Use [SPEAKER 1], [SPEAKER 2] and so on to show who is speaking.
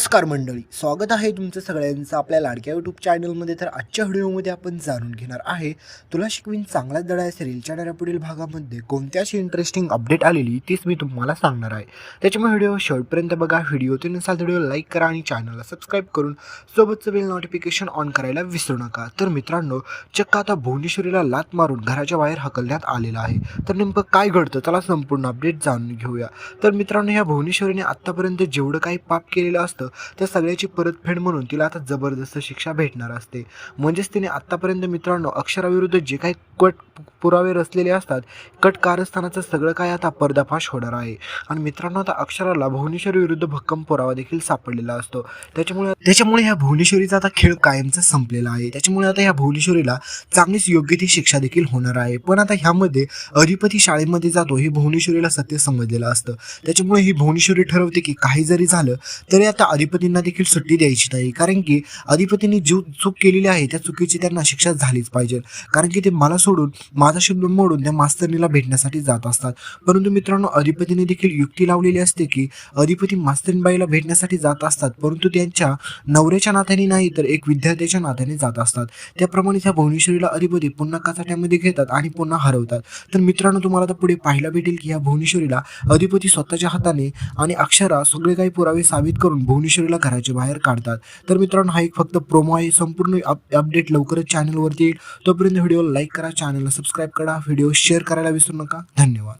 [SPEAKER 1] नमस्कार मंडळी स्वागत आहे तुमचं सगळ्यांचं आपल्या लाडक्या यूट्यूब चॅनलमध्ये तर आजच्या व्हिडिओमध्ये आपण जाणून घेणार आहे तुला शिकवीन चांगला दडा या सिरियलच्या येणाऱ्या पुढील भागामध्ये कोणत्या अशी इंटरेस्टिंग अपडेट आलेली तीच मी तुम्हाला सांगणार आहे. त्याच्यामुळे व्हिडिओ शेवटपर्यंत बघा व्हिडिओ ते नसाल व्हिडिओ लाईक करा आणि चॅनलला सबस्क्राईब करून सोबतचं बिल नोटिफिकेशन ऑन करायला विसरू नका. तर मित्रांनो चक्क आता भुवनेश्वरीला लात मारून घराच्या बाहेर हकलण्यात आलेला आहे. तर नेमकं काय घडतं? त्याला संपूर्ण अपडेट जाणून घेऊया. तर मित्रांनो ह्या भुवनेश्वरीने आत्तापर्यंत जेवढं काही पाप केलेलं असतं त्या सगळ्याची परतफेड म्हणून तिला आता जबरदस्त शिक्षा भेटणार असते. म्हणजेच तिने आत्तापर्यंत मित्रांनो अक्षराविरुद्ध जे काही कट पुरावे रचलेले असतात कट कारस्थानाचं सगळं काय आता पर्दाफाश होणार आहे. आणि मित्रांनो आता अक्षराला भुवनेश्वरी विरुद्ध भक्कम पुरावा देखील सापडलेला असतो. त्याच्यामुळे त्याच्यामुळे ह्या भुवनेश्वरीचा आता खेळ कायमचा संपलेला आहे. त्याच्यामुळे आता ह्या भुवनेश्वरीला चांगलीच योग्य ती शिक्षा देखील होणार आहे. पण आता ह्यामध्ये अधिपती शाळेमध्ये जातो हे भुवनेश्वरीला सत्य समजलेलं असतं. त्याच्यामुळे ही भुवनेश्वरी ठरवते की काही जरी झालं तरी आता अधिपतींना देखील सुट्टी द्यायची नाही. कारण की अधिपतींनी जीव चूक केलेली आहे त्या चुकीची त्यांना शिक्षा झालीच पाहिजे. कारण की ते मला सोडून माझा शब्द मोडून त्या मास्तरणीला भेटण्यासाठी जात असतात. परंतु मित्रांनो अधिपतीने देखील युक्ती लावलेली असते की अधिपती मास्तरीबाईला भेटण्यासाठी जात असतात. परंतु त्यांच्या नवऱ्याच्या नात्याने नाही तर एक विद्यार्थ्याच्या नात्याने जात असतात. त्याप्रमाणे त्या भुवनेश्वरीला अधिपती पुन्हा कचाट्यामध्ये घेतात आणि पुन्हा हरवतात. तर मित्रांनो तुम्हाला आता पुढे पाहायला भेटेल की या भुवनेश्वरीला अधिपती स्वतःच्या हाताने आणि अक्षरा सगळे काही पुरावे साबित करून भुवनेश्वरीला घराच्या बाहेर काढतात. तर मित्रांनो हा एक फक्त प्रोमो आहे. संपूर्ण अप अपडेट लवकरच चॅनलवरती येईल. तोपर्यंत व्हिडिओ लाईक करा चॅनलला सबस्क्राईब करा. व्हिडिओ शेअर करायला विसरू नका. धन्यवाद.